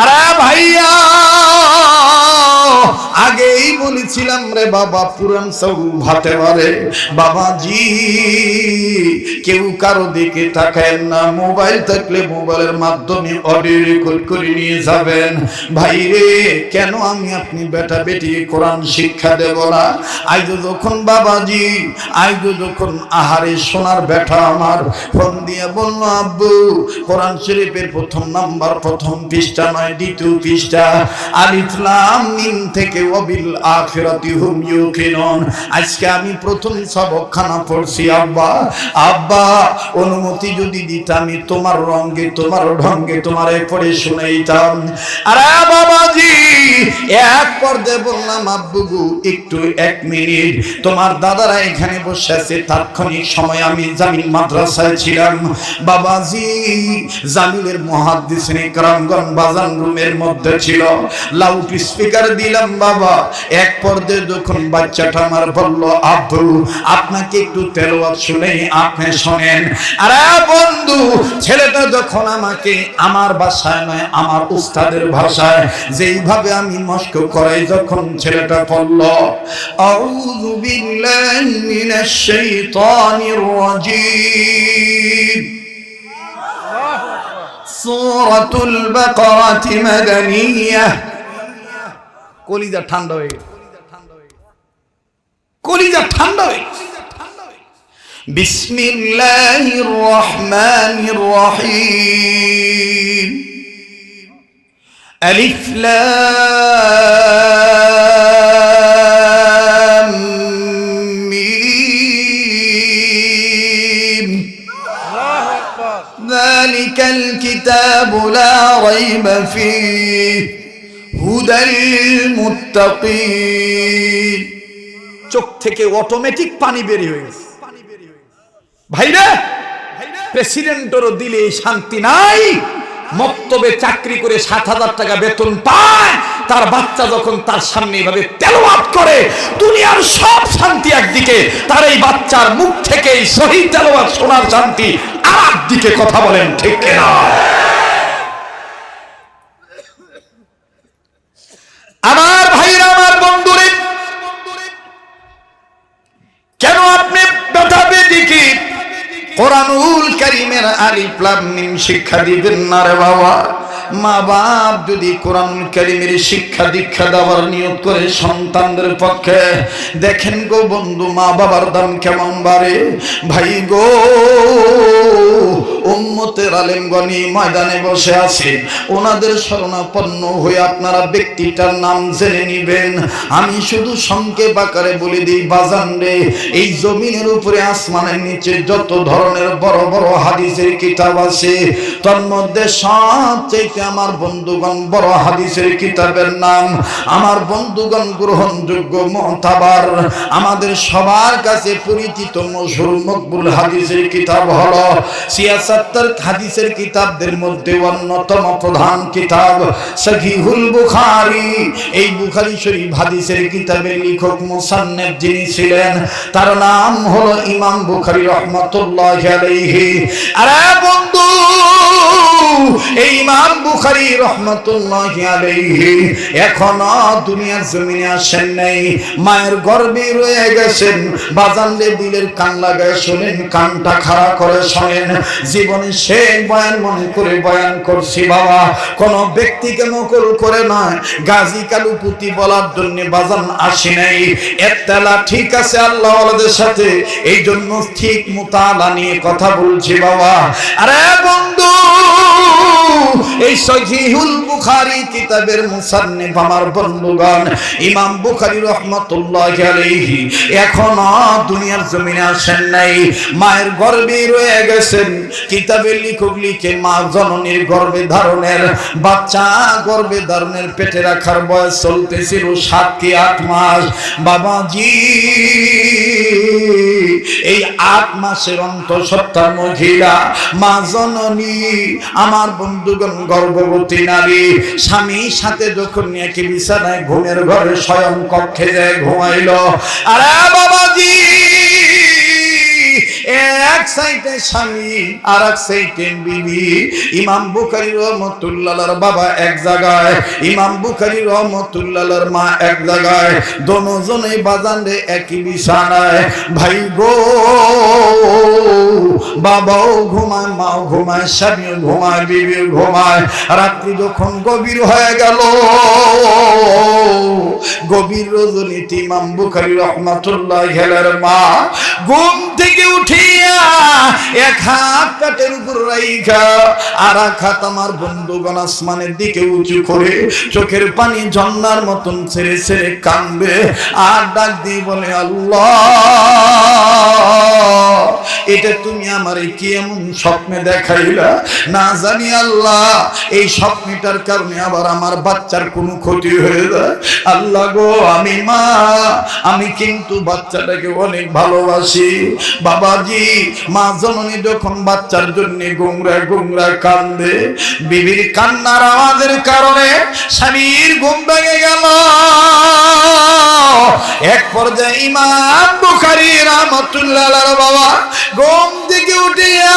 আরে ভাইয়া আগেই বলেছিলাম রে বাবা পুরান চাউল ভাতে পারে বাবাজি, কেউ কারও দিকে তাকায় না। মোবাইল থাকলে মোবাইলের মাধ্যমে অডিও রেকর্ড করে নিয়ে যাবেন। ভাই রে, কেন আমি আপনি বেটা বেটি কোরআন শিক্ষা দেব না? আজ যখন বাবাজি, আজ যখন আহারে সোনার বেটা আমার ফোন দিয়ে বলল, আব্বু, কোরআন শরীফের প্রথম নাম্বার, প্রথম পৃষ্ঠা নয়, দ্বিতীয় পৃষ্ঠা। আলিফলাম মিম থেকে অবিল আজকে আমি প্রথম সবকখানা পড়ছি, আব্বা। আব্বা, অনুমতি যদি দিতাম তোমার রঙ্গে তোমার ঢঙ্গে, তোমারে শুনাইতাম। আরে বাবাজি একটু এক মিনিট। তোমার দাদারা এখানে বসে আছে, তাৎক্ষণিক সময় আমি জামিল মাদ্রাসায় ছিলাম। বাবাজি, জামিলের রুমের মধ্যে ছিল। লাউড স্পিকার দিলাম, বাবা। এক পর্দে যখন বাচ্চাটা আমার বলল, আব্বু, আপনাকে একটু তেলাওয়াত শুনে আপনি শোনেন। আরে বন্ধু, ছেলেটা যখন আমাকে আমার ভাষায় নয়, আমার উস্তাদের ভাষায় যেইভাবে আমি মস্ক করাই যখন ছেলেটা পড়ল আউযু বিল্লাহি মিনাশ শাইতানির রাজীম। সূরাতুল বাকারাহ মাদানিয়াহ কলিজা ঠান্ডা হয়ে গেছে। কলিজা ঠান্ডা হয়ে গেছে বিসমিল্লাহির রহমানির রহিম আলিফ লাম মিম আল্লাহু আকবার যালিকাল কিতাবু লা রাইবা ফীহি হুদাল লিল মুত্তাকিন থেকে অটোমেটিক পানি বেরিয়ে হয়ে গেছে। ভাইরা, প্রেসিডেন্টেরও দিলে এই শান্তি নাই। মক্তবে চাকরি করে সাত হাজার টাকা বেতন পায়, তার বাচ্চা যখন তার সামনে এইভাবে তেলাওয়াত করে, দুনিয়ার সব শান্তি একদিকে, তার এই বাচ্চার মুখ থেকে এই সহি তেলাওয়াত শোনার শান্তি আর একদিকে কথা বলেন, ঠিক না আমার ভাইরা, আমার বন্ধুরে কেন আপনি ব্যথা কোরআনুল করিমের আলিফ শিক্ষা দিবেন না রে বাবা? মা বাপ যদি কোরআন কারিমের শিক্ষা দীক্ষা দেওয়ার নিয়োগ করে সন্তানদের পক্ষে, দেখেন গো বন্ধু মা বাবার দাম কেমন বাড়ে? ভাই গো, উম্মতের ময়দানে বসে ওনাদের হয়ে আপনারা ব্যক্তিটার নাম জেনে নিবেন। আমি শুধু সংক্ষেপ আকারে বলে দিই, বাজান রে, এই জমিনের উপরে আসমানের নিচে যত ধরনের বড় বড় হাদিসের কিতাব আছে, তার মধ্যে সবচেয়ে আমার বন্ধুগণ বড় হাদিসের কিতাবের নাম, আমার বন্ধুগণ গ্রহণযোগ্য মতাবার আমাদের সবার কাছে পরিচিত মশহুর মকবুল হাদিসের কিতাব হলো সিয়াসাত্তর হাদিসের কিতাবদের মধ্যে অন্যতম প্রধান কিতাব সহিহুল বুখারী। এই বুখারী শরীফ হাদিসের কিতাবের লেখক মুসান্নেফ যিনি ছিলেন, তার নাম হলো ইমাম বুখারী রহমাতুল্লাহি আরে বন্ধু এই ইমাম বুখারী রহমাতুল্লাহি আলাইহি এখনও দুনিয়ার জমিনে আসেন নাই। মায়ের গর্ভে রয়ে গেছেন। বাজানলে দিলের কান লাগায় কানটা খাড়া করে শোনেন। জীবনে বয়ান মনে করে বয়ান করছি বাবা। কোন ব্যক্তিকে নকল করে নয় গাজী কালু পুতি বলার জন্য বাজান আসি নাই। এত্তালা ঠিক আছে আল্লাহ আল্লাহদের সাথে। এই জন্য ঠিক মোতালা নিয়ে কথা বলছি বাবা। আরে বন্ধু এই সহিহুল বুখারী কিতাবের মুসান্নিফ আমার বন্ধুগণ, ইমাম বুখারী আলাইহি, এখনও দুনিয়ার জমিনে আসেন নাই, মায়ের রয়ে গেছেন লিখে মা জননীর গর্ভে ধারণের, বাচ্চা গর্ভে ধারণের পেটে রাখার বয়স চলতেছিল সাত কি আট মাস, বাবাজি এই আট মাসের অন্তঃসত্ত্বা মহিলা, মা জননী, আমার বন্ধুগণ, গর্ভবতী নারী স্বামীর সাথে যখন নিয়ে বিছানায় ঘুমের ঘরে স্বয়ং কক্ষে যায়, ঘুমাইল। আরে বাবাজি! এক সাইডে স্বামী, আর এক সাইডে বিবি। ইমাম বুখারী বাবা এক জায়গায়, ইমাম বুখারী মা এক জায়গায়। একই বিছানায়, ভাই গো, বাবাও ঘুমায়, মাও ঘুমায়, স্বামীও ঘুমায়, বিবিও ঘুমায়। রাত্রি যখন গভীর হয়ে গেল, গভীর রজনীতি ইমাম বুখারী রহমাতুল্লাহ মা ঘুম থেকে উঠিয়া চোখের পানি ঝর্ণার মতন ছেড়ে ছেড়ে কান্দবে আর ডাক দিয়ে বলে, আল্লাহ, এটা তুমি আমার কি এমন স্বপ্নে দেখাইলা? না জানি আল্লাহ, এই স্বপ্নটার কারণে আবার আমার বাচ্চার কোনো ক্ষতি হয়ে যায়। আল্লাহ গো, আমি মা, আমি কিন্তু বাচ্চাটাকে অনেক ভালোবাসি। বাবাজি, মা জননী যখন বাচ্চার জন্য গুমরা গুমরা কান্দে, বিবির কান্নার আওয়াজের কারণে স্বামীর ঘুম ভেঙে গেল। এক পর্যায়ে ইমাম বুখারী রাহমাতুল্লাহর বাবা ঘুম থেকে উঠিয়া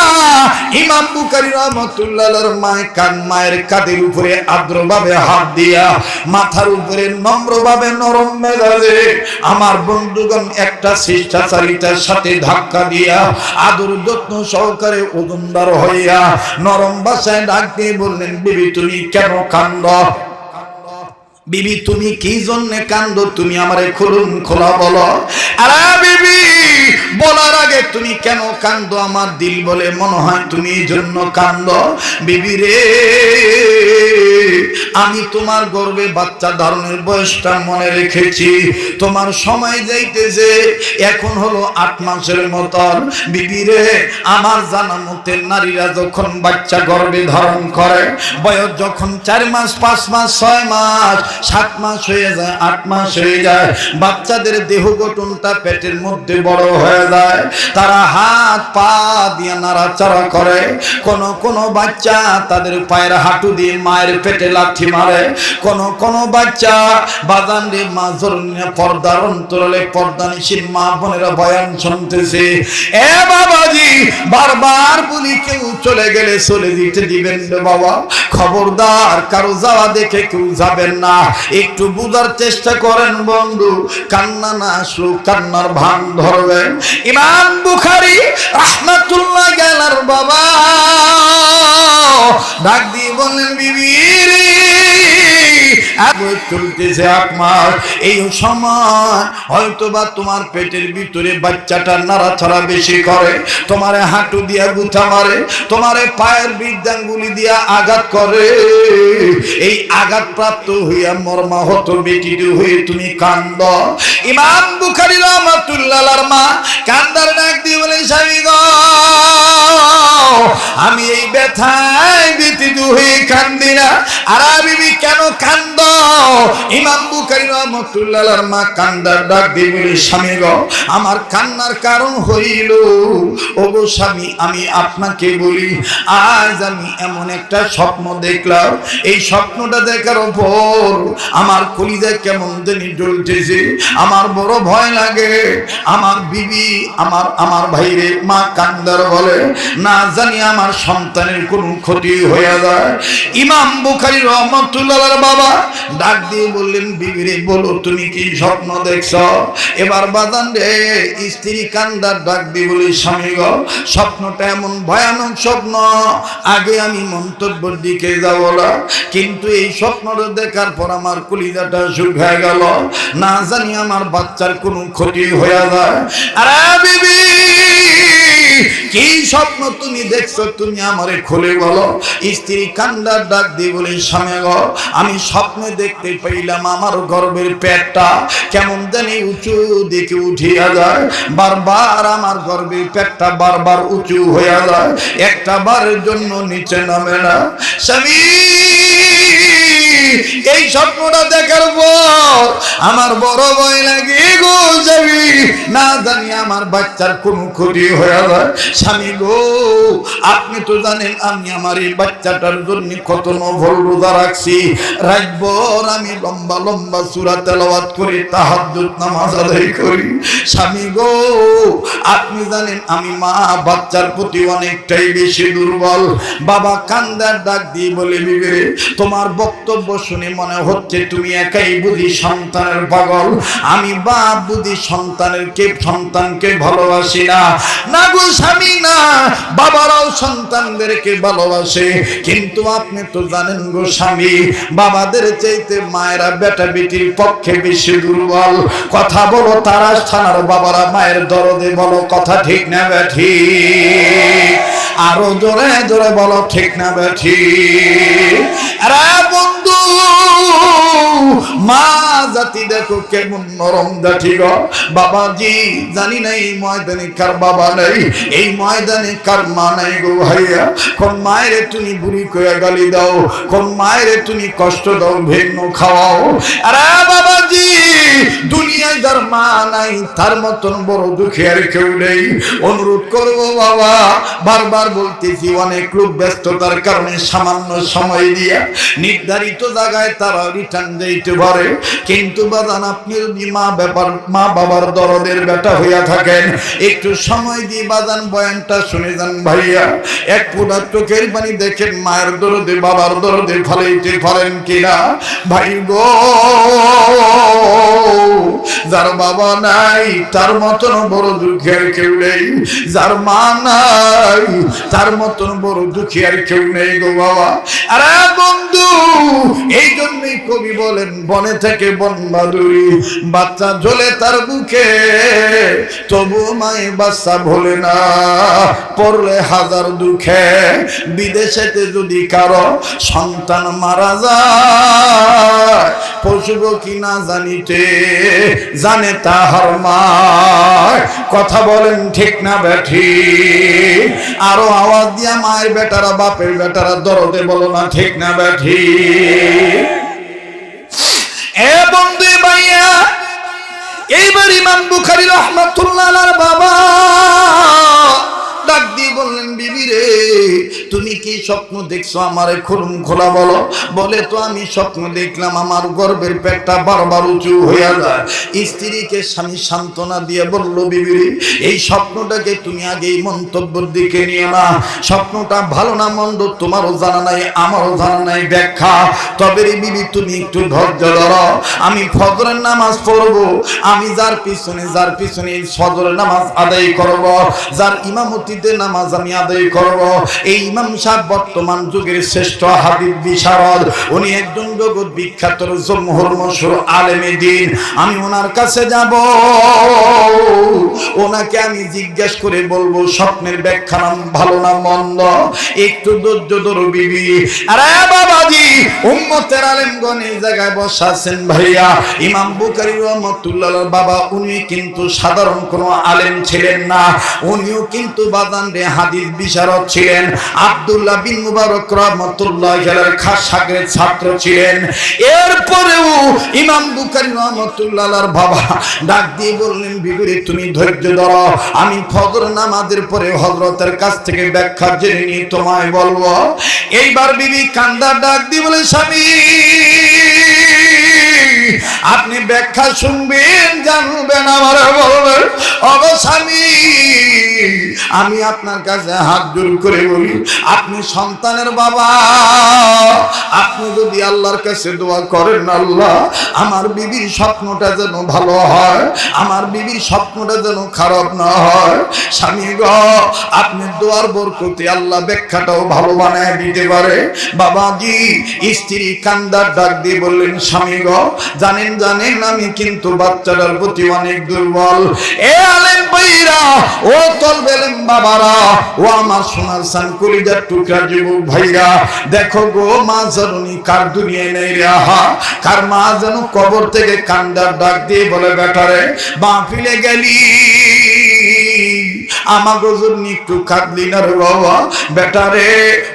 ইমাম বুখারী রাহমাতুল্লাহর মায়ের কান, মায়ের কাঁধের উপরে আদ্রভাবে হাত দিয়া মাথার উপরে নম্রভাবে নরম মেজাজে আমার বন্ধুগণ একটা শিষ্টাচারিতার সাথে ধাক্কা দিয়া আদর যত্ন সহকারে ওজনদার হইয়া নরম দিয়ে বললেন, বিবি, তুমি কেন কান্দ? বিবি, তুমি কি জন্যে কান্দ? তুমি আমারে খুলুন, খোলা বলো। আরে বিবি, বলার আগে তুমি কেন কান্দ? আমার দিল বলে মনে হয় তুমি জন্য কান্দ। বিবি রে আমি তোমার গর্বে বাচ্চা ধারণের বয়সটা মনে রেখেছি। তোমার সময় যাইতেছে, এখন হলো আট মাসের মতন। বিবি রে, আমার জানা মতে নারীরা যখন বাচ্চা গর্বে ধারণ করে, বয়স যখন চার মাস, পাঁচ মাস, ছয় মাস, সাত মাস হয়ে যায়, আট মাস হয়ে যায়, বাচ্চাদের দেহ গঠনটা পেটের মধ্যে বড় হয়ে যায়। তারা হাত পা দিয়ে নাড়াচাড়া করে। কোন কোন বাচ্চা তাদের পায়ের হাঁটু দিয়ে মায়ের পেটে লাঠি মারে। কোন কোন বাচ্চা বাদান রে মা জরুরি পর্দার অন্তরালে পর্দা নিশির মা বোনেরা বয়ান শুনতেছে। এ বাবাজি, বারবার বলি কেউ চলে গেলে চলে দিতে দিবেন বাবা। খবরদার, কারও যাওয়া দেখে কেউ যাবেন না। একটু বুঝার চেষ্টা করেন বন্ধু, কান্না না আসলো, কান্নার ভান ধরবেন। ইমাম বুখারি রহমাতুল্লাহ গেলার বাবা। ডাক দিয়ে বললেন চলতেছে এক মাস এই সময় হয়তো বা তোমার পেটের ভিতরে বাচ্চাটা নাড়াছাড়া বেশি করে, তোমারে হাঁটু দিয়া গুথা মারে, তোমারে পায়ের দিয়া আঘাত করে। এই আঘাত প্রাপ্ত হইয়া বেটির হয়ে তুমি কান্দ। ইমাম বুখারি রহমাতুল্লাহর মা কান্দার ডাক দিয়ে বলে, স্বামী আমি এই ব্যতীত আমার কান্নার কারণ হইল। স্বামী, আমি আপনাকে বলি, আজ আমি এমন একটা স্বপ্ন দেখলাম। এই স্বপ্নটা দেখার পর আমার কলিজায় কেমন জানি জ্বলতেছে। আমার বড় ভয় লাগে। আমার বিবি, আমার আমার ভাইরে মা কান্দার বলে, না জানি আমার সন্তানের কোন ক্ষতি হয়ে যায়। ইমাম বুখারি রহমতুল্লাহর বাবা ডাক দিয়ে বললেন, বিবিরে, বলো, তুমি কি স্বপ্ন দেখছ? এবার বাদান রে, স্ত্রী কান্দার ডাক দিয়ে বলি, স্বামী স্বপ্নটা এমন ভয়ানক স্বপ্ন, আগে আমি মন্তব্যের দিকে যাব না। কিন্তু এই স্বপ্নটা দেখার পর আমার কলিজাটা শুকায় গেল। না জানি আমার বাচ্চার কোনো ক্ষতি হয়ে যায়। আরে বিবি! কি স্বপ্ন তুমি দেখছ তুমি আমারে খুলে বলো। স্ত্রী কান্দার ডাক দিয়ে বলে, স্বামী গো, আমি স্বপ্নে দেখতে পাইলাম আমার গর্বের পেটটা কেমন জানি উঁচু দিকে উঠিয়া যায়। বারবার আমার গর্বের পেটটা বারবার উঁচু হয়ে যায়। একটা বারের জন্য নিচে নামে না। স্বামী এই স্বপ্নটা দেখার পর আমার বড় ভয় লাগে গো স্বামী, না জানি আমার বাচ্চার কোনো ক্ষতি হয়ে যায়। স্বামী গো, আপনি তো জানেন আমি আমার এই বাচ্চাটার জন্য কত নভল রোজা রাখছি। রাতভর আমি লম্বা লম্বা সুরা তেলাওয়াত করি, তাহাজ্জুদ নামাজ আদায় করি। স্বামী গো, আপনি জানেন আমি মা বাচ্চার প্রতি অনেকটাই বেশি দুর্বল। বাবা কান্দার ডাক দিয়ে বলে বিবেরে তোমার বক্তব্য শুনে মনে হচ্ছে তুমি একাই বুঝি সন্তানের পাগল। আমি বাপ বুঝি সন্তানের কে, সন্তানকে ভালোবাসি না। না গো স্বামী, না। বাবারাও সন্তানদেরকে ভালোবাসে। কিন্তু আপনি তো জানেন গো স্বামী, বাবাদের চাইতে মায়েরা বেটা বেটির পক্ষে বেশি দুর্বল। কথা বলো তারা থানার বাবারা মায়ের দরদে বলো, কথা ঠিক না ব্যাঠি আরও জোরে জোরে বলো, ঠিক না ব্যাঠি আরে বন্ধু মা জাতি দেখো কেমন নরম গো। বাবাজি, জানি না এই ময়দানে কার বাবা নাই, এই ময়দানে কার মা নাই গো ভাইয়া। কোন মায়ের তুমি বুড়ি কয়ে গালি দাও, কোন মায়ের তুমি কষ্ট দাও, ভিন্ন খাওয়াও। আরে বাবাজি মা নাই, তার মতন বড় দুঃখে আর কেউ নেই। অনুরোধ বাবা, বারবার বলতেছি, অনেক লোক ব্যস্ততার কারণে সামান্য সময় দিয়া নির্ধারিত জায়গায় তারা রিটার্ন দিতে পারে। কিন্তু বাদান আপনি যদি মা ব্যাপার, মা বাবার দরদের বেটা হইয়া থাকেন, একটু সময় দিয়ে বাদান বয়ানটা শুনে যান ভাইয়া। এক ফুটা চোখের পানি দেখেন মায়ের দরদে, বাবার দরদে ফলাইতে পারেন কিনা। ভাই গো, যার বাবা নাই, তার মতন বড় দুঃখের কেউ নেই। যার মা নাই, তার মতন বড় দুঃখী আর কেউ নেই গো বাবা। আরে বন্ধু এই জন্যই কবি বলেন, বনে থেকে বন বাদুরি, বাচ্চা ঝোলে তার বুকে, তবু মায়ে বাচ্চা ভোলে না। পড়লে হাজার দুঃখে, বিদেশেতে যদি কারও সন্তান মারা যায় পশুব কি না জানিতে? জানে তাহার মা কথা বলেন ঠিক না ব্যাঠি আরও আওয়াজ দিয়া মায়ের বেটারা, বাপের বেটারা দরদে বলো না ঠিক না ব্যাঠি এ বন্ধু ভাইয়া, এইবার ইমাম বুখারি রহমাতুল্লাহ বাবা বললেন, বিবি রে, তুমি কি স্বপ্ন দেখছ আমারে? খুলুম খোলা বলো। বলে, তো আমি স্বপ্ন দেখলাম, আমার গর্বের পেটটা বারবার উঁচু হইয়া যায়। স্ত্রীকে স্বামী সান্ত্বনা দিয়ে বলল, বিবি রে, এই স্বপ্নটাকে তুমি আগে এই মন্তব্যের দিকে নিয়ে না। স্বপ্নটা ভালো না মন্দ, তোমারও জানা নাই, আমারও জানা নাই ব্যাখ্যা। তবে রে বিবি, তুমি একটু ধৈর্য ধরো। আমি ফজরের নামাজ পড়ব, আমি যার পিছনে যার পিছনে ফজরের নামাজ আদায় করব, যার ইমামতিতে নামাজ আমি আদায় করব। এই ইমাম সাহেব বর্তমান যুগের শ্রেষ্ঠ হাবিব বিশারদ। উনি একজন জগৎ বিখ্যাত জমহুর মশুর আলেমে দিন। আমি ওনার কাছে যাব। ওনাকে আমি জিজ্ঞেস করে বলব, স্বপ্নের ব্যাখ্যা নাম ভালো না মন্দ? একটু ধৈর্য ধরো বিবি। আরে বাবাজি, উম্মতের আলেমগণ এই জায়গায় বসা আছেন ভাইয়া। ইমাম বুখারী রহমাতুল্লাহ বাবা, উনি কিন্তু সাধারণ কোনো আলেম ছিলেন না। উনিও কিন্তু বাদান রে হাদিস বিশারদ ছিলেন। আব্দুল্লাহ বিন মুবারক রহমাতুল্লাহ খাস সাগরের ছাত্র ছিলেন। এরপরেও ইমাম বুখারী রহমাতুল্লাহর বাবা ডাক দিয়ে বললেন, বিবরি, তুমি ধৈর্য ধরো। আমি ফজর নামাজের পরে হযরতের কাছ থেকে ব্যাখ্যা জেনে নিয়ে তোমায় বলব। এইবার বিবি কান্দা ডাক দিয়ে বলে, স্বামী আপনি ব্যাখ্যা শুনবেন, জানবেন আমার বলবেন অবসামী আমি আপনার কাছে হাত জোর করে বলি, আপনি সন্তানের বাবা। আপনি যদি আল্লাহর কাছে দোয়া করেন আল্লাহ, আমার বিবির স্বপ্নটা যেন ভালো হয়, আমার বিবির স্বপ্নটা যেন খারাপ না হয়। স্বামী গ, আপনি দোয়ার বরকতে আল্লাহ ব্যাখ্যাটাও ভালো বানায় দিতে পারে। বাবাজি, স্ত্রী কান্দার ডাক দিয়ে বললেন, স্বামী গ, জানেন জানেন, আমি কিন্তু বাচ্চাটার প্রতি অনেক দুর্বল। এ আলেম ভাইরা ও তল বেলেম বাবারা, ও আমার সোনার সান কলিজার টুকরা যুবক ভাইরা, দেখো গো মা জননী কার দুনিয়ায় নেই রে আহা, কার মা যেন কবর থেকে কান্দার ডাক দিয়ে বলে বেটারে মা ফিলে গেলি। আমাকে জন্য একটু কাঁদলি বাবা। বেটা রে,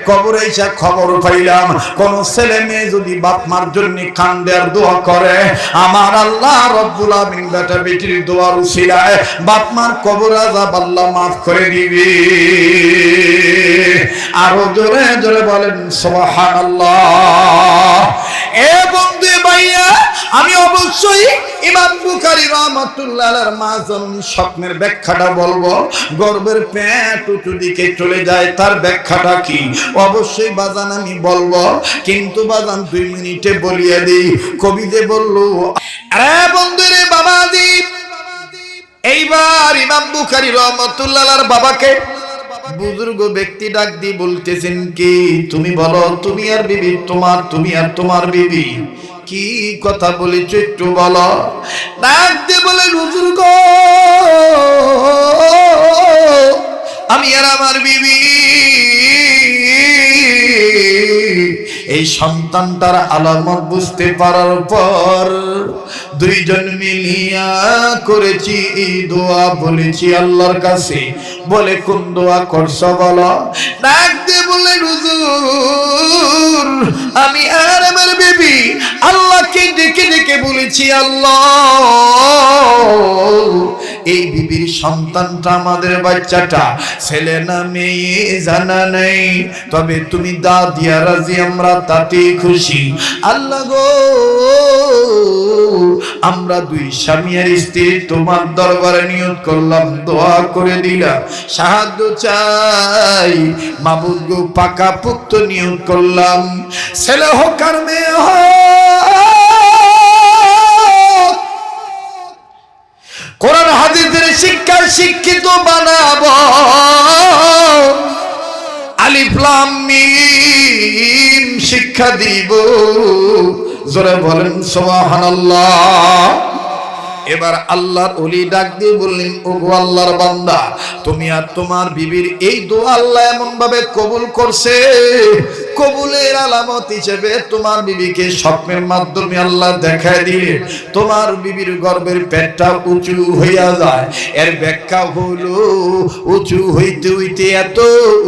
কবরে এসে খবর পাইলাম, কোন ছেলে মেয়ে যদি বাপ মার জন্য কান্দে আর দোয়া করে, আমার আল্লাহ রব্বুল আমিন বেটা বেটির দোয়ার উসিলায় বাপ মার কবর আজাব আল্লাহ মাফ করে দিবে। আরও জোরে জোরে বলেন, সুবহানাল্লাহ। এ বন্ধু ভাইয়া আমি অবশ্যই ইমাম বুখারী রাহমাতুল্লাহর মাজন স্বপ্নের ব্যাখ্যাটা বলব। গর্বের পেট উঁচু দিকে চলে যায়, তার ব্যাখ্যাটা কি? অবশ্যই বাজান আমি বলব, কিন্তু বাজান দুই মিনিটে বলিয়ে দিই। কবি যে বলল, আরে বন্ধু রে বাবাজি, এইবার ইমাম বুখারী রহমতুল্লাহর বাবাকে বুজুর্গ ব্যক্তি ডাক দিয়ে বলতেছেন কি, তুমি বলো, তুমি আর বিবি, তোমার, তুমি আর তোমার বিবি। কি কথা বলেছ একটু বলো। ডাক দিয়ে বলে বুজুর্গ আমি আর আমার বিবি, এই সন্তানটার আলামত বুঝতে পারার পর দুইজন মিলিয়া করেছি দোয়া বলেছি আল্লাহর কাছে। বলে, কোন দোয়া করছ বলো? ডাক দিয়ে বলে হুজুর আমি আর আমার বেবি। আল্লাহকে ডেকে ডেকে বলেছি আল্লাহ। এই বিবির সন্তানটা আমাদের বাচ্চাটা। ছেলে না মেয়ে জানা নেই। তবে তুমি দা দিয়া রাজি, আমরা তাতে খুশি। আল্লাহ গো, আমরা দুই স্বামী আর স্ত্রী তোমার দরবারে নিয়োগ করলাম, দোয়া করে দিলাম সাহায্য চাই, মাবুদ গো পাকা পুত্র নিয়োগ করলাম। ছেলে হোক আর মেয়ে হোক শিক্ষার শিক্ষিত বানাব। শিক্ষা দিব। জোরে বলেন সুবহানাল্লাহ। এবার আল্লাহর ওলি ডাক দিয়ে বললেন ও গো আল্লাহর বান্দা, তুমি আর তোমার বিবির এই দোয়া আল্লাহ এমন ভাবে কবুল করছে? কবুলের আলামত হিসেবে তোমার বিবিকে স্বপ্নের মাধ্যমে আল্লাহ দেখায় দিয়ে তোমার বিবির গর্বের পেটটা উঁচু হইয়া যায়। এর ব্যাখ্যা হলো উঁচু হইতে হইতে এত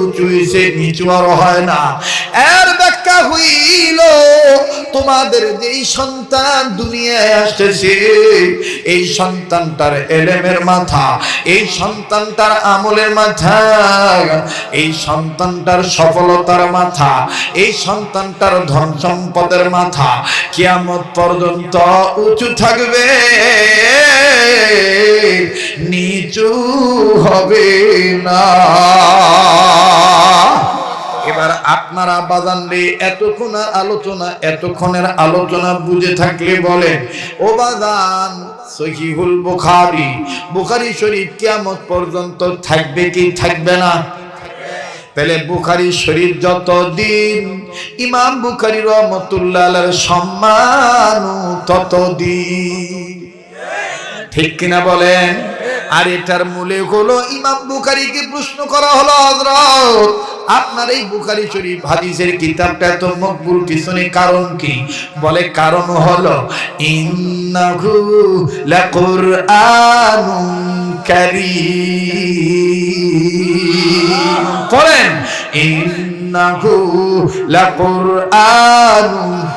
উঁচু হইছে, নিচু আর হয় না। এর ব্যাখ্যা হইল, তোমাদের যেই সন্তান দুনিয়ায় আসতেছে এই সন্তানটার এলেমের মাথা, এই সন্তানটার আমলের মাথা, এই সন্তানটার সফলতার মাথা, এই সন্তানটার ধন সম্পদের মাথা কিয়ামত পর্যন্ত উঁচু থাকবে, নিচু হবে না। এবার আপনারা বাজান রে, এতক্ষণ আলোচনা, এতক্ষণের আলোচনা বুঝে থাকলে বলেন, ও বাজান, সহিহুল বুখারী বুখারী শরীফ কিয়ামত পর্যন্ত থাকবে কি থাকবে না? তাহলে বুখারি শরীফ যতদিন, ইমাম বুখারি রহমতুল্লাহ সম্মান ততদিন। ঠিক কিনা বলেন? আর এটার মূলে হলো ইমাম বুখারীকে প্রশ্ন করা হলো, হযরত, আপনার এই বুখারী শরীফ হাদিসের কিতাবটা এত মকবুল পিছনে কারণ কি? বলে কারণ হলো, ইন্নাহু লাকুরআনুন কারীম। পড়েন, ইন্নাহু লাকুরআনুন।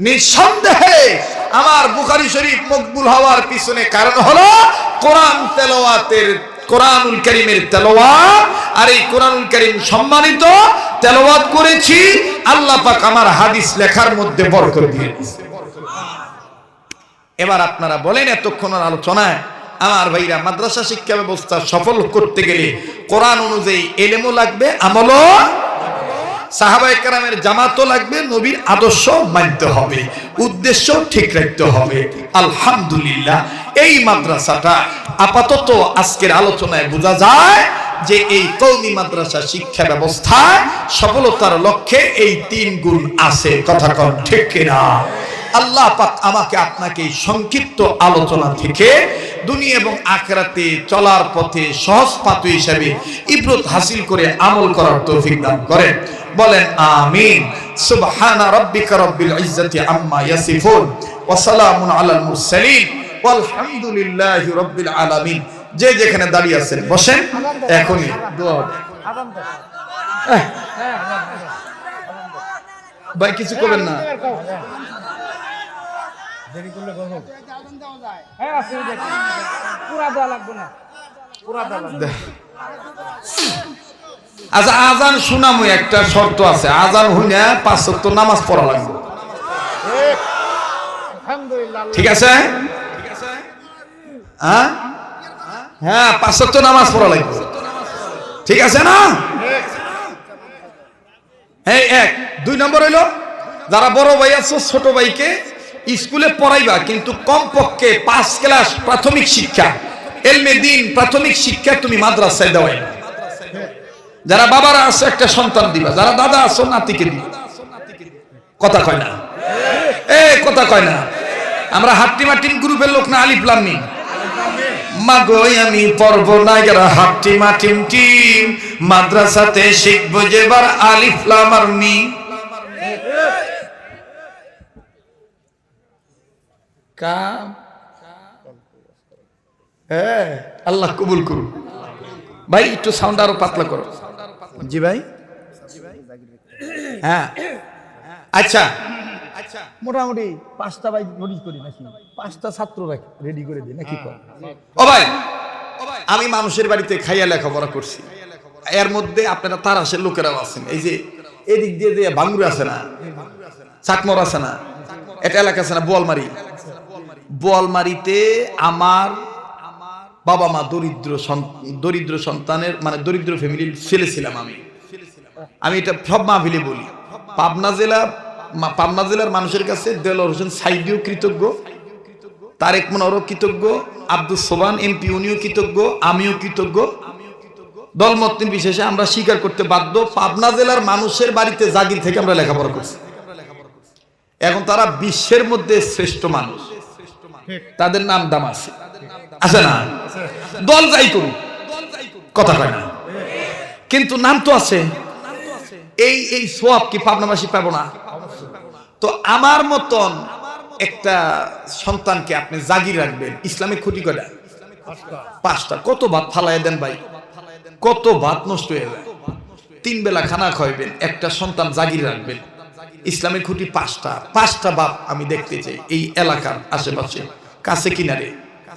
নিঃসন্দেহে আমার বুখারি শরীফ মকবুল হওয়ার পিছনে কারণ হলো কোরআন তেলাওয়াতের, কোরআনুল করিমের তেলাওয়াত। আর এই কোরআনুল করিম সম্মানিত, তেলাওয়াত করেছি, আল্লাহ পাক আমার হাদিস লেখার মধ্যে বরকত দিয়ে এবার আপনারা বলেন এতক্ষণের আলোচনায়, আমার ভাইরা মাদ্রাসা শিক্ষা ব্যবস্থা সফল করতে গেলে কোরআন অনুযায়ী এলেমও লাগবে, আমলও সাহাবাই কারামের জামাতও লাগবে, নবীর আদর্শ মানতে হবে উদ্দেশ্য ঠিক রাখতে হবে। আলহামদুলিল্লাহ, এই মাদ্রাসাটা আপাতত আজকের আলোচনায় বোঝা যায় যে এই কৌমি মাদ্রাসা শিক্ষা ব্যবস্থায় সফলতার লক্ষ্যে এই তিন গুণ আছে। কথা কন, ঠিক কিনা? আল্লাহ পাক আমাকে আপনাকে সংক্ষিপ্ত আলোচনা থেকে দুনিয়া এবং আখরাতে চলার পথে সহজ পাতু হিসাবে ইব্রত হাসিল করে আমল করার তৌফিক দান করেন। বলেন আমিন। সুবহানা রাব্বিকা রাব্বিল ইজ্জাতি আম্মা ইয়াসিফুন ওয়া সালামুন আলাল মুরসালিন। আলহামদুলিল্লাহি রাব্বিল আলামিন। যে যেখানে দাঁড়িয়ে আছেন বসেন এখনি দোয়া হবে। ভাই কিছু করবেন না? দেরি করলে গজব হ্যাঁ আছে পুরা দেওয়া লাগবে না। পুরা দেওয়া লাগবে আচ্ছা আজান শুনামু একটা শর্ত আছে। আজান হইনা পাঁচ ওয়াক্ত নামাজ পড়া লাগবে। ঠিক আছে? হ্যাঁ? হ্যাঁ পাঁচ ওয়াক্ত নামাজ পড়া লাগবে। ঠিক আছে না? এই এক। দুই নম্বর হইল যারা বড় ভাই আছো ছোট ভাইকে স্কুলে পড়াইবা কিন্তু কমপক্ষে পাঁচ ক্লাস প্রাথমিক শিক্ষা এলমে দিন প্রাথমিক শিক্ষা তুমি মাদ্রাসায় দেওয়াই যারা বাবারা আছো, একটা সন্তান দিবা। যারা দাদা আছো, নাতিকে দিবা। কথা কয় না? এ, কথা কয় না। আমরা হাট্টি মাটিন গ্রুপের লোক না, আলিফ লামি আমি পর্ব হাট্টি টিম। মাদ্রাসাতে শিখব যেবার আলিফ লাম আর মি হ্যাঁ আল্লাহ কবুল করুন ভাই, একটু সাউন্ড আরও পাতলা করো। জি ভাই। হ্যাঁ। আচ্ছা। আচ্ছা। মোটামুটি পাঁচটা বাইক রেডি করি নাকি? পাঁচটা ছাত্র রেডি করে দিই নাকি ও ভাই আমি মানুষের বাড়িতে খাইয়া লেখাপড়া করছি। এর মধ্যে আপনারা তারাশের লোকেরাও আছেন। এই যে এদিক দিয়ে যে বাঙ্গুর আছে না চাকমর আছে না এটা এলাকা আছে না বোয়ালমারি। বোয়ালমারিতে আমার বাবা মা দরিদ্র দরিদ্র সন্তানের মানে দরিদ্র ফ্যামিলির ছেলে ছিলাম আমি। আমি এটা সব মাহফিলে বলি। পাবনা জেলা পাবনা জেলার মানুষের কাছে দেলোর হোসেন সাইদিও কৃতজ্ঞ। তারেক মনোরও কৃতজ্ঞ। আব্দুল সোবান এমপি, উনিও কৃতজ্ঞ। আমিও কৃতজ্ঞ। দলমত বিশেষে আমরা স্বীকার করতে বাধ্য। পাবনা জেলার মানুষের বাড়িতে জাগির থেকে আমরা লেখাপড়া করছি। এখন তারা বিশ্বের মধ্যে শ্রেষ্ঠ মানুষ। তাদের নাম দাম আছে আছে না? দল যাই করুক। কথা কয় না। কিন্তু নাম তো আছে। এই এই সোয়াব কি পাবনাবাসী পাবো না? তো আমার মতন একটা সন্তানকে আপনি জাগির রাখবেন ইসলামিক ক্ষতি করে। পাঁচটা। কত ভাত ফালাই দেন ভাই? কত ভাত নষ্ট হয়ে যায়। তিন বেলা খানা খাওয়াইবেন, একটা সন্তান জাগির রাখবেন। ইসলামের খুঁটি পাঁচটা। পাঁচটা বাপ আমি দেখতে চাই এই এলাকার আশেপাশে। কাছে কিনারে।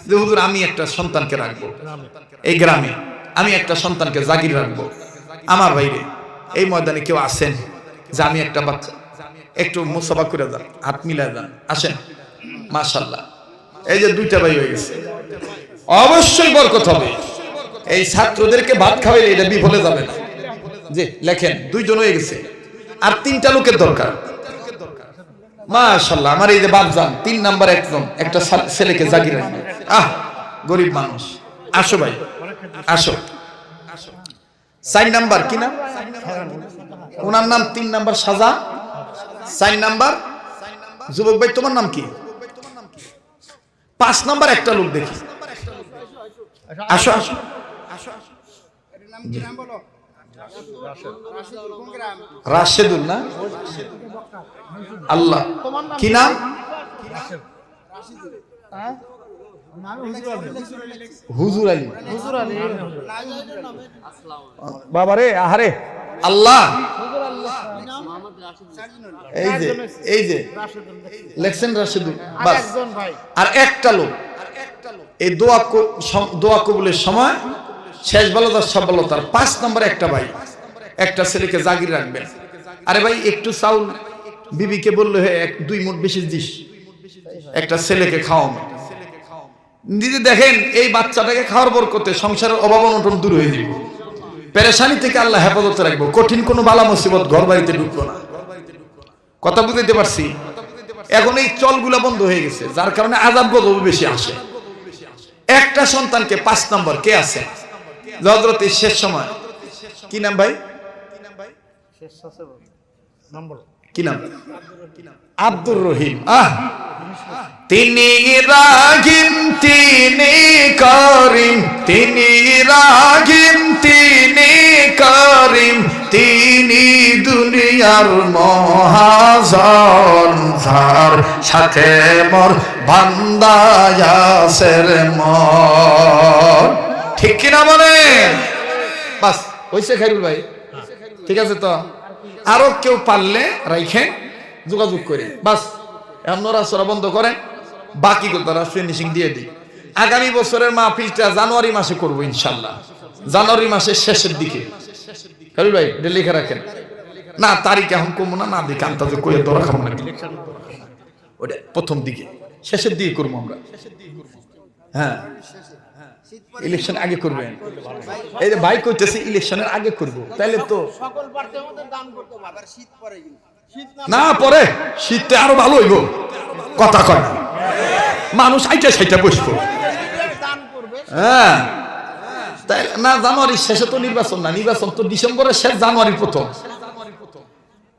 যে, হুজুর, আমি একটা সন্তানকে রাখব। এই গ্রামে আমি একটা সন্তানকে জাগির রাখব। আমার বাইরে এই ময়দানে কেউ আসেন যে, আমি একটা বাচ্চা। একটু মুসাফা করে যান, হাত মিলাই যান। আসেন। মাশাল্লাহ এই যে, দুইটা ভাই হয়ে গেছে। অবশ্যই বরকত হবে। এই ছাত্রদেরকে ভাত খাওয়াইলে এটা বিফলে যাবে না। যে, লেখেন, দুইজন হয়ে গেছে। আর তিনটা লোকের দরকার। মাশাল্লাহ আমার এই যে বাপজান, তিন নাম্বার একজন, একটা ছেলেকে জাগিয়ে রাখবে। আহ, গরিব মানুষ। আসো ভাই, আসো। চার নাম্বার, কি নাম? ওনার নাম তিন নাম্বার সাজা। চার নাম্বার, যুবক ভাই, তোমার নাম কি? পাঁচ নাম্বার একটা লোক দেখি। আসো আসো। রাশেদুল না? আল্লাহ। কি নাম? হুজুর আলী। বাবা রে আহারে। আল্লাহ। এই যে এই যে। লেখছেন রাশেদুল। বাস। আর একটা লোক। এই দোয়া দোয়া কবুলের সময় শেষ বলতার সব বলতার পাঁচ নম্বর একটা ভাই। একটা ছেলেকে জাগির রাখবেন। আরে ভাই একটু চাউল বিবিকে বলল হে এক দুই মুঠ বেশি দিস। একটা ছেলেকে খাওয়ানো নিজে দেখেন এই বাচ্চাটাকে খাওয়ার পর করতে সংসারের অভাব অনটন দূর হয়ে যাবে। পেরেশানি থেকে আল্লাহ হেফাজতে রাখব। কঠিন কোনো বালা মুসিবত ঘর বাড়িতে ঢুকবো না। কথা বুঝতে পারছি? এখন এই চলগুলা বন্ধ হয়ে গেছে, যার কারণে আজাব গজব বেশি আসে। একটা সন্তানকে পাঁচ নম্বর কে আছে? হজরতের শেষ সময়। কি নাম ভাই? কি নাম? আব্দুর রহিম। আহ। তিনি রাগিম তিনি করিম। তিনি রাগিম তিনি করিম। তিনি দুনিয়ার মহাজন যার সাথে মোর বান্দায়াসের মন ঠিক কিনা বলেন? বাস হইছে খাইরুল ভাই। ঠিক আছে তো? আরও কেউ পারলে রাইখেন যোগাযোগ করে বাস, এখন নড়াচড়া বন্ধ করেন। বাকি তারা ফিনিশিং দিয়ে দিই। আগামী বছরের মাহফিলটা জানুয়ারি মাসে করব ইনশাল্লাহ জানুয়ারি মাসের শেষের দিকে। খাইরুল ভাই, এটা লিখে রাখেন। না, তারিখ এখন কমবো না না দিকে আন্তাজে করে দরা খাব না। ওটা প্রথম দিকে। শেষের দিকে করব আমরা। হ্যাঁ। ইলেকশন আগে করবেন। এই যে ভাই কইতেছে ইলেকশনের আগে করব। তাহলে তো সকল দান করতে পারবে আর শীত পরে কিন্তু। না না পরে। শীতে আরও ভালো হইব। কথা কয় মানুষ আইটা সাইটা বসবো। দান করবে হ্যাঁ। তাই না জানুয়ারির শেষে তো নির্বাচন না। নির্বাচন তো ডিসেম্বরের শেষ জানুয়ারি প্রথম।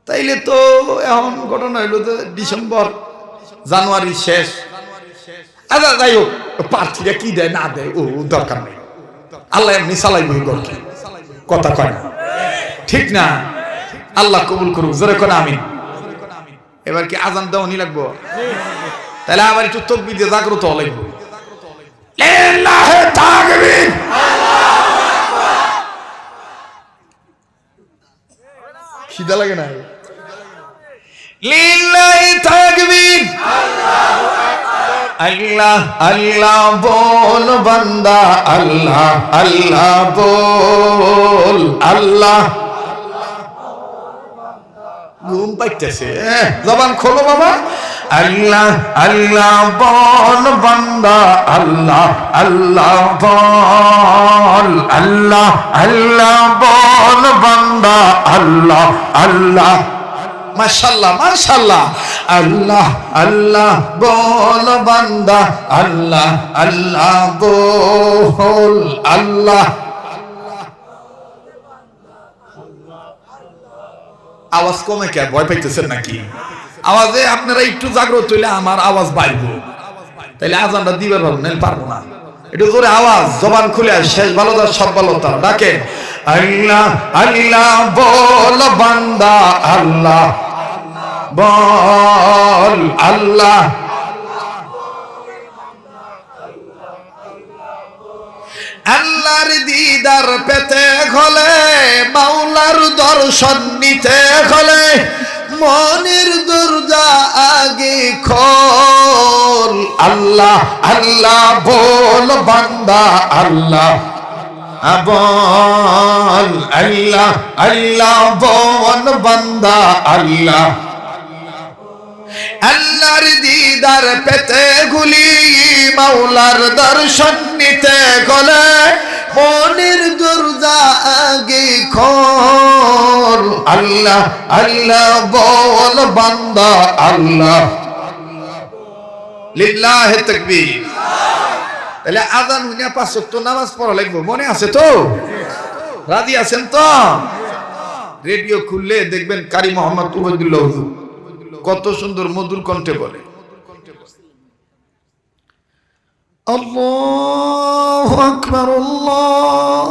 তাইলে তো এখন ঘটনা হইল যে ডিসেম্বর জানুয়ারির শেষ। আচ্ছা যাই হোক। প্রার্থীরা কি দেয় না দেয়, ও দরকার নেই। আল্লাহ এমনি চালাইব গরকে কথা কয় না। ঠিক না? আল্লাহ কবুল করুক, জোরে করে আমিন। এবার কি আজান দেওয়া নি লাগবো? তাহলে আবার একটু তকবি দিয়ে জাগ্রত লাগবো। লাগে না? লিল্লাহি তাকবীর। আল্লাহ আল্লাহ বল বান্দা, আল্লাহ আল্লাহ বল, আল্লাহ। ঘুম পাইতেছে জবান খোলো বাবা। আল্লাহ আল্লাহ বল বান্দা, আল্লাহ আল্লাহ বল, আল্লাহ আল্লাহ বল বান্দা, আল্লাহ আল্লাহ মাশাল্লাহ মাশাল্লাহ। আল্লাহ আল্লাহ, বল বান্দা। আল্লাহ আল্লাহ, বল আল্লাহ। আওয়াজ কমে কে ভয় পাইতেছেন নাকি? আওয়াজে আপনারা একটু জাগ্রত হইলে আমার আওয়াজ বাড়ব। তাইলে আজ আমরা দিবার পারব না পারব না। একটু জোরে আওয়াজ, জবান খুলে শেষ ভালো তার সব ভালো তার ডাকে আল্লাহ আল্লাহ, বল বান্দা, আল্লাহ। বল আল্লাহ। আল্লাহর দিদার পেতে হলে মাওলার দর্শন নিতে হলে মনের দরজা আগে খোল। আল্লাহ আল্লাহ, বল বান্দা, আল্লাহ। বল আল্লাহ আল্লাহ, বল বান্দা, আল্লাহ। আল্লাহর দিদার পেতে গুলি মাওলার দর্শন নিতে গলে, মনের দরজা আগে খর আল্লাহ আল্লাহ বল বান্দা, আল্লাহ। লিল্লাহে তাকবীর। তাহলে আজান হুনিয়া পাঁচ ওয়াক্ত নামাজ পড়া লাগবে, মনে আছে তো? রাজি আছেন তো? রেডিও খুললে দেখবেন কারি মোহাম্মদ উবাইদুল্লাহ হুজুর। কত সুন্দর মধুর কণ্ঠে বলে। আল্লাহ আকবার আল্লাহ